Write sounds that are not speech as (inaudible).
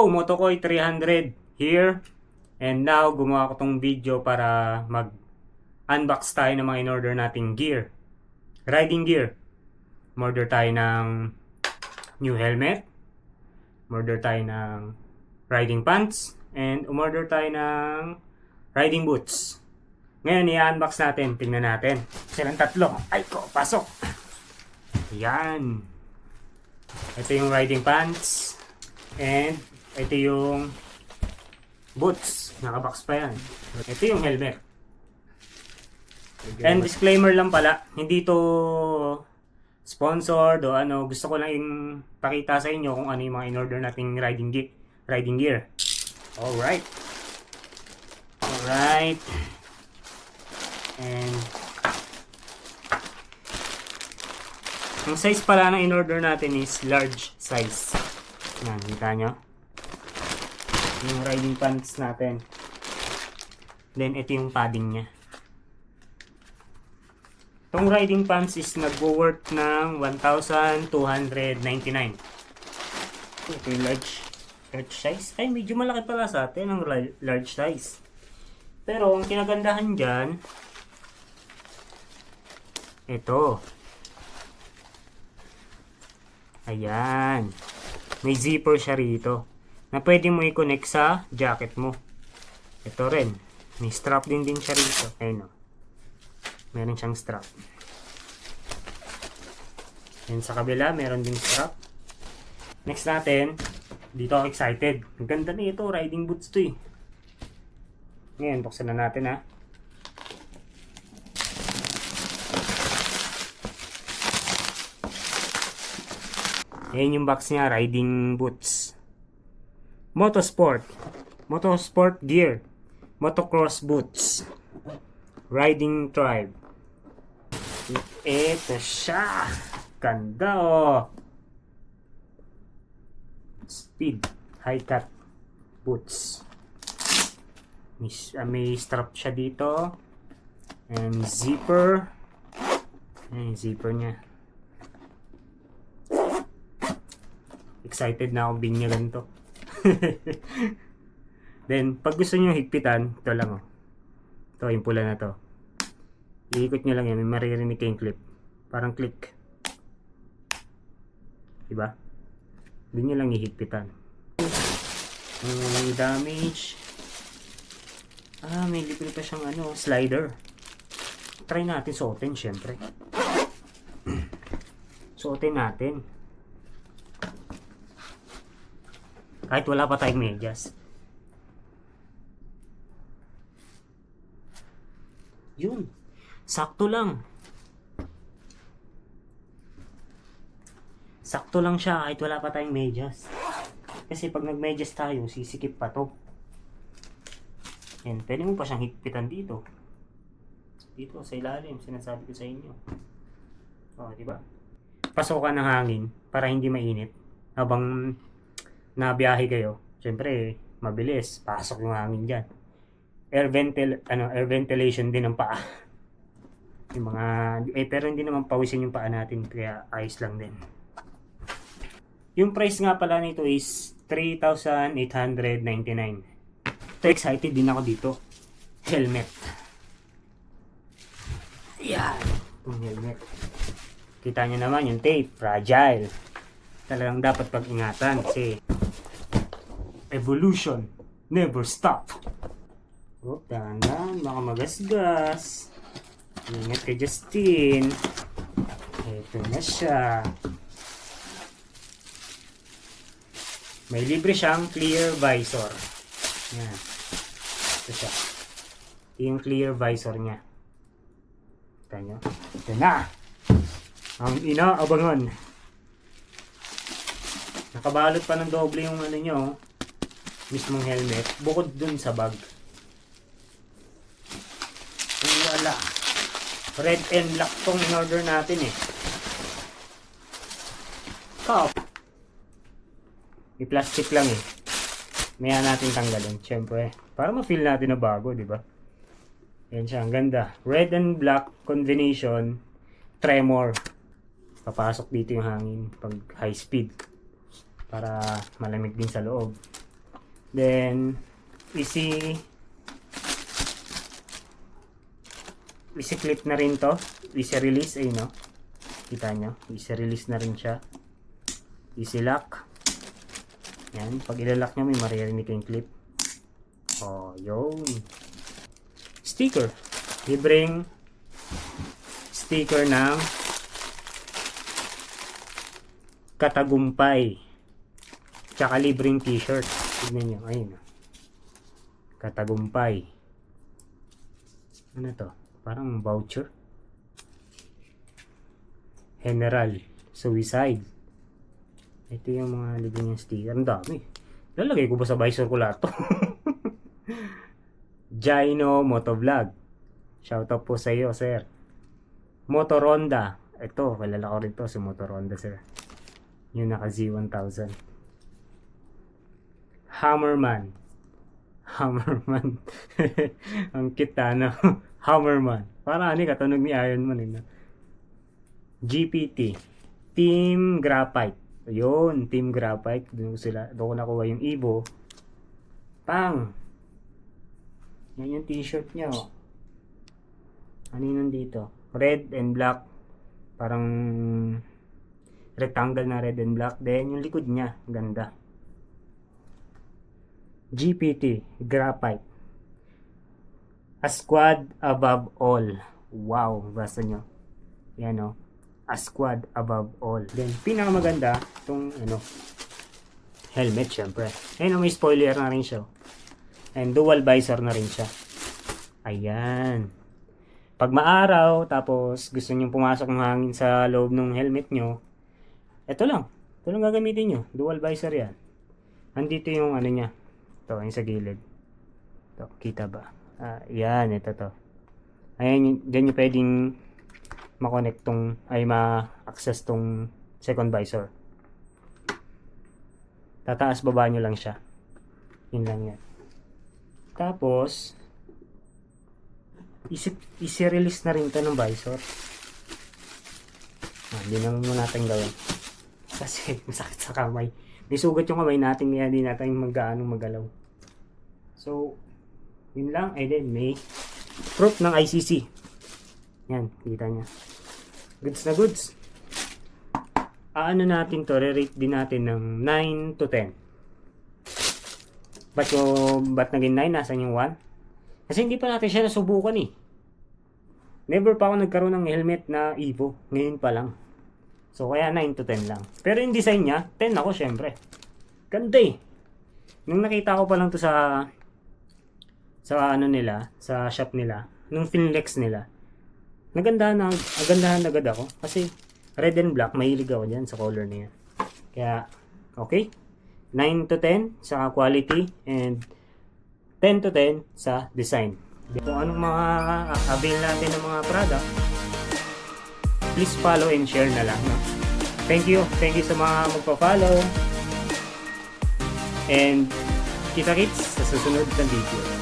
Yo, Motokoy 300 here. And now, gumawa ko tong video para mag-unbox tayo ng mga in-order nating gear. Riding gear. Order tayo ng new helmet. Order tayo ng riding pants. And umorder tayo ng riding boots. Ngayon, i-unbox natin. Tingnan natin. Silang tatlo. Ay ko, pasok. Yan. Ito yung riding pants. And ito yung boots. Nakabox pa yan. Ito yung helmet. And disclaimer lang pala, hindi to sponsored o ano. Gusto ko lang yung pakita sa inyo kung ano yung mga in-order nating riding, ge- riding gear. Alright. Alright. And ang size pala na in-order natin is large size. Yan, kita nyo? Yung riding pants natin. Then, ito yung padding niya. Itong riding pants is nagwo-worth ng 1,299. Ito yung large, large size. Ay, medyo malaki pala sa atin ang large size. Pero, ang kinagandahan dyan, ito. Ayan. May zipper siya rito. Na pwede mo i-connect sa jacket mo. Ito rin. May strap din din siya rito. Ayun o. Meron siyang strap. Yan sa kabila, meron din strap. Next natin, dito ako excited. Ang ganda na ito, riding boots to eh. Ngayon, buksan na natin ha. Ayan yung box niya, riding boots. Motosport. Motosport gear. Motocross boots. Riding tribe. Ito siya. Ganda oh. Speed. High cut boots. May, ah, may strap siya dito. And zipper. Ayan yung zipper niya. Excited na ako binyagan to. (laughs) Then, pag gusto nyo higpitan, ito lang oh. Ito, yung pula na to. Iikot nyo lang yan, may maririnig kayong clip. Parang click. Diba? Hindi nyo lang ihigpitan. May damage. Ah, may libre pa siyang ano, slider. Try natin suotin, syempre. (clears throat) Suotin natin. Kahit wala pa tayong medyas. Yun. Sakto lang. Sakto lang siya kahit wala pa tayong medyas. Kasi pag nag-medyas tayo, sisikip pa to. Yan, pwede mo pa siyang higpitan dito. Dito, sa ilalim, sinasabi ko sa inyo. O, di ba? Pasokan ng hangin para hindi mainit. Habang nabiyahe kayo, syempre, mabilis. Pasok yung hangin dyan. Air, ventil, ano, air ventilation din ng paa. (laughs) Yung mga, eh, pero hindi naman pawisin yung paa natin, kaya ayos lang din. Yung price nga pala nito is 3,899. Ito, excited din ako dito. Helmet. Yan. Yung helmet. Kita nyo naman yung tape. Fragile. Talagang dapat pag-ingatan kasi evolution never stop. Oh, dahan-dahan. Baka magasgas. Ingat kay Justin. Ito na siya. May libre siyang clear visor. Yan. Ito siya. Ito yung clear visor niya. Kita nyo? Ito na! Ang inaabangan. Nakabalot pa ng doble yung ano nyo. Mismong helmet. Bukod dun sa bag. Wala. Red and black tong in-order natin eh. Cup. May plastic lang eh. Maya natin tanggalin, syempre. Para ma-feel natin na bago, di ba? Yan siya, ang ganda. Red and black combination, tremor. Papasok dito yung hangin pag high speed. Para malamig din sa loob. Then, easy easy clip na rin to. Easy release, ay no. Kita nyo, easy release na rin siya. Easy lock. Yan, pag ilalock nyo, may maririnig kayong clip. Oh, yun. Sticker. Libreng sticker ng katagumpay. Tsaka libreng t-shirt. Tignan nyo, ayun. Katagumpay. Ano to? Parang voucher. General. Suicide. Ito yung mga libre niyang sticker. Ang dami. Lalagay ko ba sa visor ko lahat to? (laughs) Gino Motovlog. Shoutout po sa iyo, sir. Motoronda. Ito, kilala ko rin to si Motoronda, sir. Yung naka Z1000. Hammerman. Hammerman. (laughs) Ang kita na. (laughs) Hammerman. Para ano, katunog ni Iron Man. Eh? GPT. Team Graphite. Ayun, Team Graphite. Doon ko sila, doon ko nakuha yung Evo. Pang! Yan yung t-shirt niya. Oh. Ano yun nandito? Red and black. Parang rectangle na red and black. Then yung likod niya, ganda. GPT, Graphite. A squad above all. Wow, basta nyo. Yan o. A squad above all. Then, pinakamaganda, itong ano, helmet syempre. Ayun, oh, may spoiler na rin siya. And dual visor na rin siya. Ayan. Pag maaraw, tapos gusto nyo pumasok ng hangin sa loob ng helmet nyo, ito lang. Ito lang gagamitin nyo. Dual visor yan. Andito yung ano niya. Ito, yung sa gilid. Ito, kita ba? Ah, yan, ito to. Ayan, dyan nyo pwedeng makonect tong, ay ma-access tong second visor. Tataas baba nyo lang siya. Yun lang yan. Tapos, isi, isi-release na rin to ng visor. Ah, hindi naman muna natin gawin. (laughs) Kasi masakit sa kamay. May sugat yung kamay natin kaya hindi natin mag-ano magalaw. So, yun lang. Eh then, may proof ng ICC. Yan, kita niya. Goods na goods. Aano natin to, re-rate din natin ng 9 to 10. Ba't yung, ba't naging 9? Nasaan yung 1? Kasi hindi pa natin siya nasubukan eh. Never pa ako nagkaroon ng helmet na Evo. Ngayon pa lang. So, kaya 9 to 10 lang. Pero yung design niya, 10 ako syempre. Ganda eh. Nung nakita ko pa lang to sa sa ano nila, sa shop nila, nung Finlex nila, nagandahan na, nagandahan agad ako. Kasi red and black, mahilig ako dyan sa color na yan. Kaya, okay. 9 to 10 sa quality and 10 to 10 sa design. Kung anong mga avail natin ng mga product, please follow and share na lang. No? Thank you. Thank you sa mga magpa-follow. And kita-kits sa susunod na video.